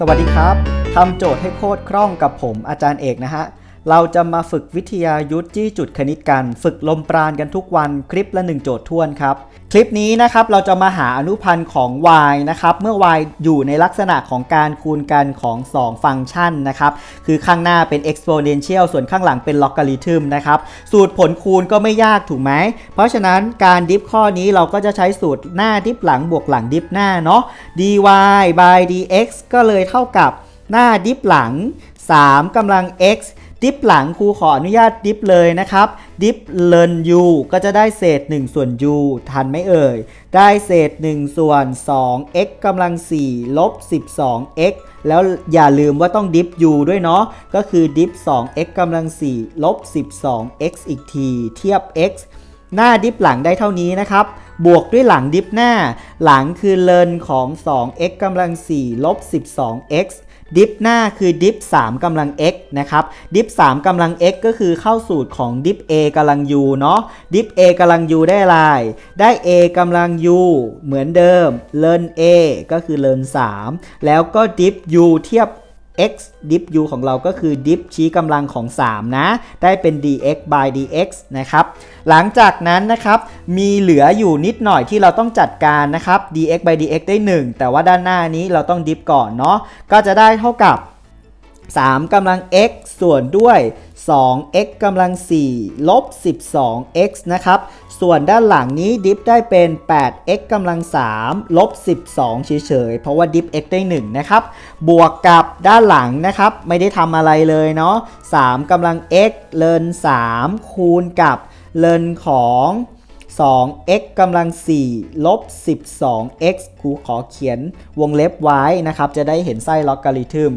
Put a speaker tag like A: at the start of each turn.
A: สวัสดีครับทำโจทย์ให้โคตรคล่องกับผมอาจารย์เอกนะฮะ เราจะมาฝึกวิทยายุทธจี้จุดคณิตกัน ฝึกลมปราณกันทุกวันคลิปละ 1 โจทย์ท้วนครับ คลิปนี้นะครับเราจะมาหาอนุพันธ์ของ y นะครับ เมื่อ y อยู่ในลักษณะของการคูณกันของ 2 ฟังก์ชันนะครับ คือข้างหน้าเป็น exponential ส่วนข้างหลังเป็น logarithm นะครับ สูตรผลคูณก็ไม่ยากถูกไหม เพราะฉะนั้นการดิฟข้อนี้เราก็จะใช้สูตรหน้าดิฟหลังบวกหลังดิฟหน้าเนาะ dy by dx ก็เลยเท่ากับหน้าดิฟหลัง 3กำลัง x ดิฟหลังครูขออนุญาตดิฟเลยนะครับดิฟเลิน u ก็จะได้เศษ 1 ส่วน u ทันไหมเอ่ย ได้เศษ 1 ส่วน 2 x กำลัง 4 ลบ 12 x แล้วอย่าลืมว่าต้องดิฟ u ด้วยเนาะก็คือดิฟ 2 x กำลัง 4 ลบ 12 x อีกที เทียบ x หน้าดิฟหลังได้เท่านี้นะครับ บวกด้วยหลังดิฟหน้า หลังคือเลนของ 2x กำลัง 4 ลบ 12x ดิฟหน้าคือดิฟ3กำลัง x นะครับ ดิฟ3กำลัง x ก็คือเข้าสูตรของดิฟ a กำลัง u เนาะ ดิฟ a กำลัง u ได้อะไรได้ a กำลัง u เหมือนเดิมเลน a ก็คือเลน3แล้วก็ดิฟ u เทียบ x dip u ของเราก็คือ dip ชี้กำลังของ 3 นะ ได้เป็น dx by dx นะครับ หลังจากนั้นนะครับ มีเหลืออยู่นิดหน่อยที่เราต้องจัดการนะครับ dx by dx ได้ 1 แต่ว่าด้านหน้านี้เราต้อง dip ก่อนเนาะ ก็จะได้เท่ากับ 3กำลัง x ส่วนด้วย 2x กำลัง 4 ลบ 12x นะครับ ส่วนด้านหลังนี้ดิฟได้เป็น 8x กำลัง 3 ลบ 12 เฉยๆ เพราะว่าดิฟ x ได้ 1 นะครับ บวกกับด้านหลังนะครับ ไม่ได้ทำอะไรเลยเนาะ3กำลัง x เลิน 3 คูณกับเลินของ 2x กำลัง 4 ลบ 12x ครูขอเขียนวงเล็บไว้นะครับ จะได้เห็นไส้ลอการิทึม